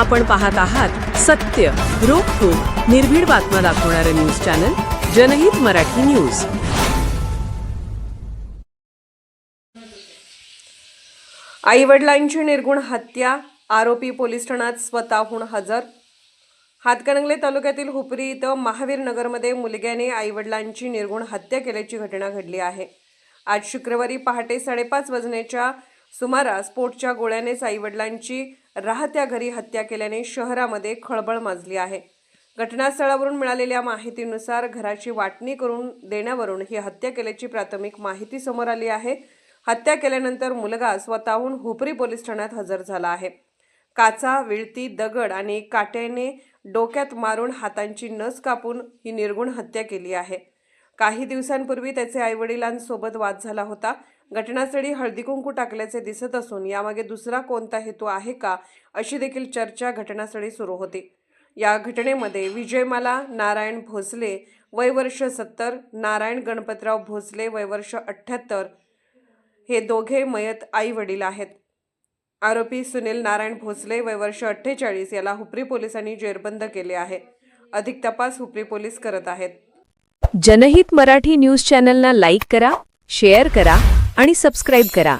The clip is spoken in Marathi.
आपण पाहत आहात सत्य रोखोक निर्भीड बातम्या दाखवणारं न्यूज चॅनल जनहित मराठी न्यूज. आईवडिलांची निर्गुण हत्या आरोपी पोलीस ठाण्यात स्वतःहून हजर. हातकणंगले तालुक्यातील हुपरी इथं महावीर नगरमध्ये मुलग्याने आईवडिलांची निर्गुण हत्या केल्याची घटना घडली आहे. आज शुक्रवारी पहाटे साडेपाच वाजण्याच्या सुमारास पोटच्या गोळ्यानेच आईवडिलांची राहत्या घरी हत्या केल्याने शहरामध्ये खळबळ माजली आहे. घटनास्थळावरून मिळालेल्या माहितीनुसार घराची वाटणी करून देण्यावरून ही हत्या केल्याची प्राथमिक माहिती समोर आली आहे. हत्या केल्यानंतर मुलगा स्वतःहून हुपरी पोलीस ठाण्यात हजर झाला आहे. काचा विळती दगड आणि काट्याने डोक्यात मारून हातांची नस कापून ही निर्गुण हत्या केली आहे. काही दिवसांपूर्वी त्याचे आईवडिलांसोबत वाद झाला होता. घटनास्थळी हळदी कुंकू टाकल्याचे दिसत असून यामागे दुसरा कोणता हेतू आहे का अशी देखील चर्चा घटनास्थळी सुरू होती. या घटनेमध्ये विजयमाला नारायण भोसले वय वर्ष सत्तर नारायण गणपतराव भोसले वय वर्ष अठ्ठ्याहत्तर हे दोघे मयत आई वडील आहेत. आरोपी सुनील नारायण भोसले वय वर्ष अठ्ठेचाळीस याला हुपरी पोलिसांनी जेरबंद केले आहे. अधिक तपास हुपरी पोलीस करत आहेत. जनहित मराठी न्यूज चॅनलना लाईक करा शेअर करा आणि सबस्क्राईब करा.